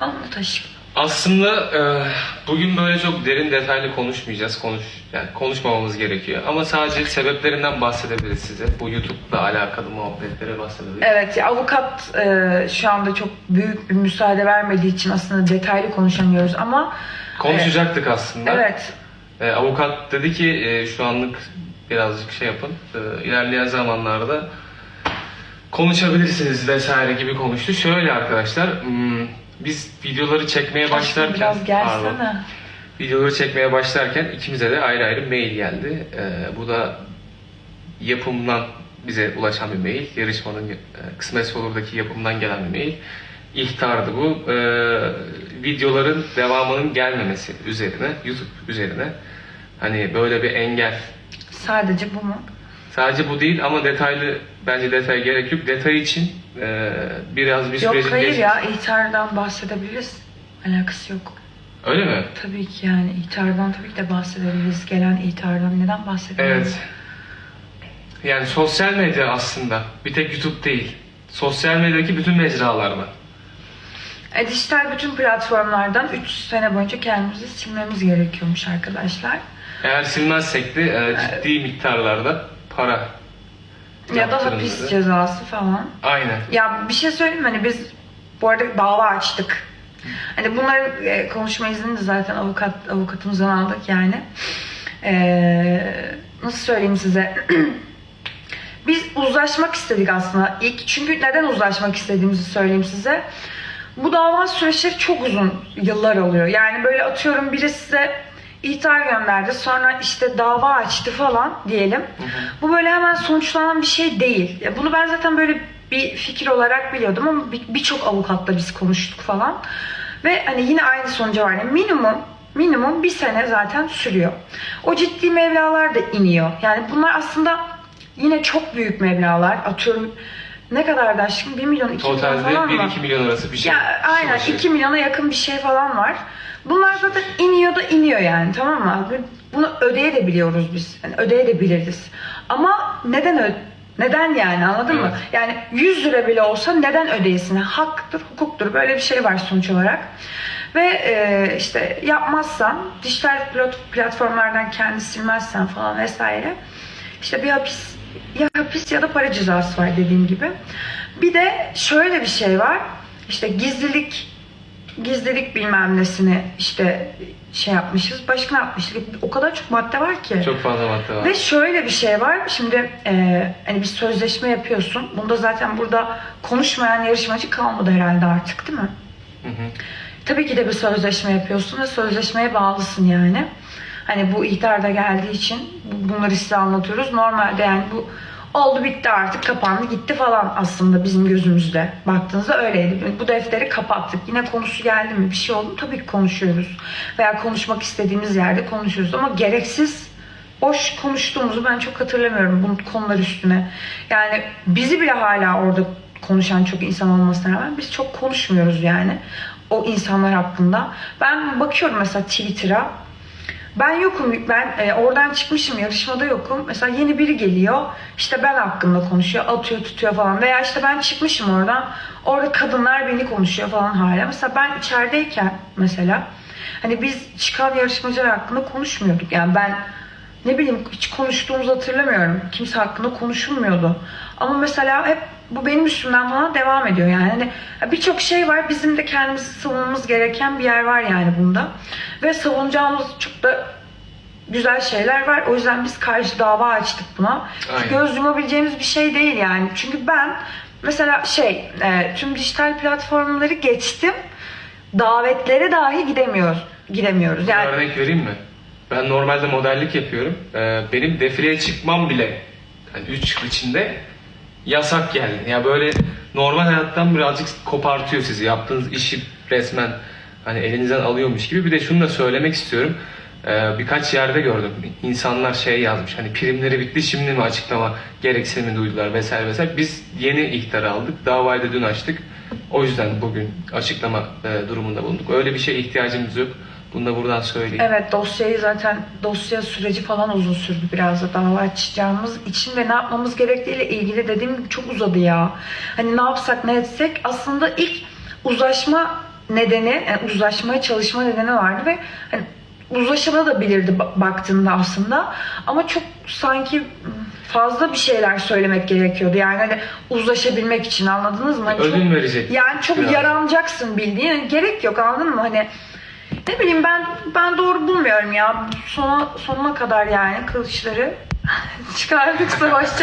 Anlat aşkım. Aslında e, bugün böyle çok derin detaylı konuşmayacağız. Konuş yani konuşmamamız gerekiyor. Ama sadece sebeplerinden bahsedebiliriz size. Bu YouTube'la alakalı muhabbetlere bahsedebiliriz. Evet ya avukat e, şu anda çok büyük bir müsaade vermediği için aslında detaylı konuşamıyoruz ama Konuşacaktık aslında. evet E, avukat dedi ki e, şu anlık birazcık şey yapın. E, ilerleyen zamanlarda konuşabilirsiniz vesaire gibi konuştu. Şöyle arkadaşlar, hmm, biz videoları çekmeye başlarken biraz pardon, videoları çekmeye başlarken ikimize de ayrı ayrı mail geldi. E, bu da yapımdan bize ulaşan bir mail. Yarışmanın e, Kısmet Olur'daki yapımdan gelen bir mail. İhtardı bu. E, videoların devamının gelmemesi üzerine, YouTube üzerine. Hani böyle bir engel. Sadece bu mu? Sadece bu değil ama detaylı, bence detay gerek yok. Detay için e, biraz bir Yok sürecin hayır geç- ya ihtardan bahsedebiliriz. Alakası yok. Öyle mi? Tabii ki yani ihtardan tabii ki de bahsedebiliriz. Gelen ihtardan neden bahsedebiliriz? Evet. Yani sosyal medya aslında. Bir tek YouTube değil. Sosyal medyadaki bütün mecralar var. E, dijital bütün platformlardan 3 sene boyunca kendimizi silmemiz gerekiyormuş arkadaşlar. Eğer silmezsek de e, ciddi miktarlarda para Ya da hapis cezası falan. Aynen. Ya bir şey söyleyeyim mi? Hani biz bu arada dava açtık. Hani bunları e, konuşma iznini de zaten avukat avukatımızdan aldık yani. E, nasıl söyleyeyim size? biz uzlaşmak istedik aslında ilk. Çünkü neden uzlaşmak istediğimizi söyleyeyim size. Bu dava süreçleri çok uzun yıllar oluyor. Yani böyle atıyorum birisi size ihtar gönderdi sonra işte dava açtı falan diyelim. Bu böyle hemen sonuçlanan bir şey değil. Ya Bunu ben zaten böyle bir fikir olarak biliyordum ama bir- birçok avukatla biz konuştuk falan. Ve hani yine aynı sonuca var. Yani minimum minimum bir sene zaten sürüyor. O ciddi mevlalar da iniyor. Yani bunlar aslında yine çok büyük mevlalar. Atıyorum ne kadar da aşkım 1 milyon 2 milyon Totalde falan mı? 1-2 milyon arası bir şey. Ya aynen Başı. 2 milyona yakın bir şey falan var. Bunlar zaten iniyor da iniyor yani tamam mı? Bunu ödeyebiliyoruz biz. Yani ödeyebiliriz. Ama neden ö neden yani anladın mı? Evet. Yani 100 lira bile olsa neden ödeyesin? Haktır, hukuktur. Böyle bir şey var sonuç olarak. Ve e, işte yapmazsan, dijital plat- platformlardan kendi silmezsen falan vesaire işte bir hapis ya hapis ya da para cezası var dediğim gibi. Bir de şöyle bir şey var. İşte gizlilik gizlilik bilmem nesini işte şey yapmışız. Başka ne yapmıştık? O kadar çok madde var ki. Çok fazla madde var. Ve şöyle bir şey var. Şimdi e, hani bir sözleşme yapıyorsun. Bunda zaten burada konuşmayan yarışmacı kalmadı herhalde artık değil mi? Hı hı. Tabii ki de bir sözleşme yapıyorsun ve sözleşmeye bağlısın yani. Hani bu ihtar da geldiği için bu- bunları size anlatıyoruz. Normalde yani bu oldu bitti artık kapandı gitti falan aslında bizim gözümüzde. Baktığınızda öyleydi. Bu defteri kapattık. Yine konusu geldi mi bir şey oldu mu tabii ki konuşuyoruz. Veya konuşmak istediğimiz yerde konuşuyoruz ama gereksiz boş konuştuğumuzu ben çok hatırlamıyorum bu konular üstüne. Yani bizi bile hala orada konuşan çok insan olmasına rağmen biz çok konuşmuyoruz yani o insanlar hakkında. Ben bakıyorum mesela Twitter'a ben yokum, ben e, oradan çıkmışım, yarışmada yokum. Mesela yeni biri geliyor, işte ben hakkında konuşuyor, atıyor, tutuyor falan. Veya işte ben çıkmışım oradan, orada kadınlar beni konuşuyor falan hala. Mesela ben içerideyken mesela, hani biz çıkan yarışmacılar hakkında konuşmuyorduk. Yani ben ne bileyim hiç konuştuğumuzu hatırlamıyorum. Kimse hakkında konuşulmuyordu. Ama mesela hep bu benim üstümden falan devam ediyor yani. Hani birçok şey var. Bizim de kendimizi savunmamız gereken bir yer var yani bunda. Ve savunacağımız çok da güzel şeyler var. O yüzden biz karşı dava açtık buna. Aynen. Göz yumabileceğimiz bir şey değil yani. Çünkü ben mesela şey e, tüm dijital platformları geçtim. Davetlere dahi gidemiyoruz. Gidemiyoruz. Yani Örnek vereyim mi? Ben normalde modellik yapıyorum. Ee, benim defileye çıkmam bile hani 3 yıl içinde yasak geldi. Ya böyle normal hayattan birazcık kopartıyor sizi. Yaptığınız işi resmen hani elinizden alıyormuş gibi. Bir de şunu da söylemek istiyorum. Ee, birkaç yerde gördüm. İnsanlar şey yazmış. Hani primleri bitti şimdi mi açıklama gereksinimi duydular vesaire vesaire. Biz yeni ihtar aldık. Davayı da dün açtık. O yüzden bugün açıklama e, durumunda bulunduk. Öyle bir şeye ihtiyacımız yok. Bunu da buradan söyleyeyim. Evet dosyayı zaten dosya süreci falan uzun sürdü biraz da dava açacağımız için ve ne yapmamız gerektiğiyle ilgili dediğim gibi çok uzadı ya. Hani ne yapsak ne etsek aslında ilk uzlaşma nedeni, yani uzlaşmaya çalışma nedeni vardı ve hani uzlaşılabilirdi ba- baktığında aslında ama çok sanki fazla bir şeyler söylemek gerekiyordu. Yani hani uzlaşabilmek için anladınız mı? Hani çok- Ödün verecek. yani çok Biraz. yaranacaksın bildiğin. Yani gerek yok anladın mı? Hani ne bileyim ben ben doğru bulmuyorum ya. Sona, sonuna kadar yani kılıçları çıkardık savaşacağız.